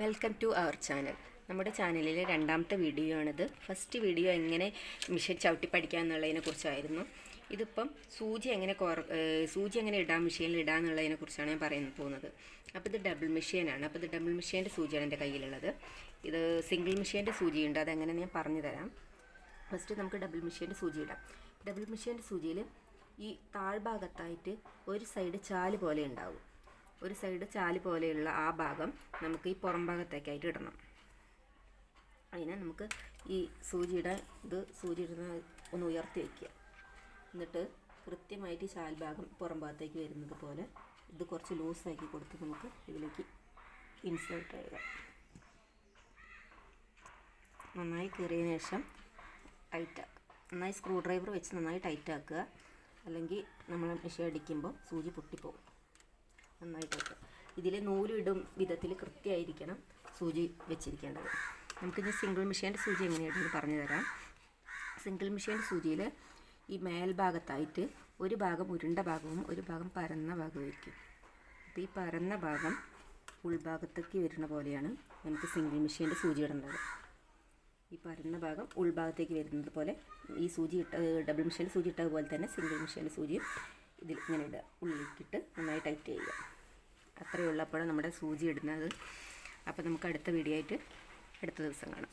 Welcome to our channel നമ്മുടെ ചാനലിലെ രണ്ടാമത്തെ വീഡിയോ ആണിത്. ഫസ്റ്റ് വീഡിയോ എങ്ങനെ മിഷൻ ചവിട്ടി പഠിക്കുക എന്നുള്ളതിനെ കുറിച്ചായിരുന്നു. ഇതിപ്പം സൂചി എങ്ങനെ സൂചി എങ്ങനെ ഇടാം മെഷീനിൽ ഇടാം എന്നുള്ളതിനെ കുറിച്ചാണ് ഞാൻ പറയുന്നത് പോകുന്നത്. അപ്പോൾ ഇത് ഡബിൾ മെഷീനാണ് അപ്പോൾ ഇത് ഡബിൾ മെഷീന്റെ സൂചിയാണ് എന്റെ കയ്യിലുള്ളത്. ഇത് സിംഗിൾ മെഷീന്റെ സൂചിയുണ്ട്. അതെങ്ങനെ ഞാൻ പറഞ്ഞു തരാം ഫസ്റ്റ് നമുക്ക് ഡബിൾ മെഷീന്റെ സൂചി ഇടാം. ഡബിൾ മെഷീന്റെ സൂചിയിൽ ഈ താഴ്ഭാഗത്തായിട്ട് ഒരു സൈഡ് ചാൽ പോലെ ഉണ്ടാവും. ഒരു സൈഡ് ചാൽ പോലെയുള്ള ആ ഭാഗം നമുക്ക് ഈ പുറം ഭാഗത്തേക്കായിട്ട് ഇടണം. അതിനെ നമുക്ക് ഈ സൂചിയുടെ ഇത് സൂചി ഇടുന്ന ഒന്ന് ഉയർത്തി വയ്ക്കുക. എന്നിട്ട് കൃത്യമായിട്ട് ഈ ചാൽഭാഗം പുറം ഭാഗത്തേക്ക് വരുന്നത് പോലെ ഇത് കുറച്ച് ലൂസാക്കി കൊടുത്ത് നമുക്ക് ഇതിലേക്ക് ഇൻസേർട്ട് ചെയ്യുക നന്നായി കീറിയതിന് ശേഷം ടൈറ്റ് ആക്കുക. നന്നായി സ്ക്രൂ ഡ്രൈവർ വെച്ച് നന്നായി ടൈറ്റാക്കുക അല്ലെങ്കിൽ നമ്മൾ മെഷീൻ അടിക്കുമ്പോൾ സൂചി പൊട്ടിപ്പോകും നന്നായിട്ട് വെക്കുക ഇതിൽ നൂലിടും വിധത്തിൽ കൃത്യമായിരിക്കണം സൂചി വെച്ചിരിക്കേണ്ടത്. നമുക്കിനി സിംഗിൾ മെഷീന്റെ സൂചി എങ്ങനെയാണെന്ന് പറഞ്ഞു തരാം സിംഗിൾ മെഷീന്റെ സൂചിയിൽ ഈ മേൽഭാഗത്തായിട്ട് ഒരു ഭാഗം ഉരുണ്ട ഭാഗവും ഒരു ഭാഗം പരന്ന ഭാഗമായിരിക്കും അപ്പോൾ ഈ പരന്ന ഭാഗം ഉൾഭാഗത്തേക്ക് വരുന്ന പോലെയാണ് നമുക്ക് സിംഗിൾ മെഷീന്റെ സൂചി ഇടേണ്ടത്. ഈ പരന്ന ഭാഗം ഉൾഭാഗത്തേക്ക് വരുന്നത് പോലെ ഈ സൂചി ഇട്ട ഡബിൾ മെഷീന്റെ സൂചി ഇട്ടതുപോലെ തന്നെ സിംഗിൾ മെഷീന്റെ സൂചിയും ഇതിൽ ഇങ്ങനെ ഇടുക ഉള്ളിലേക്കിട്ട് നന്നായി ടൈറ്റ് ചെയ്യുക. അത്രയേ ഉള്ളൂ അപ്പോൾ നമ്മുടെ സൂചി ഇടുന്നത്. അപ്പോൾ നമുക്ക് അടുത്ത വീഡിയോ ആയിട്ട് അടുത്ത ദിവസം കാണാം.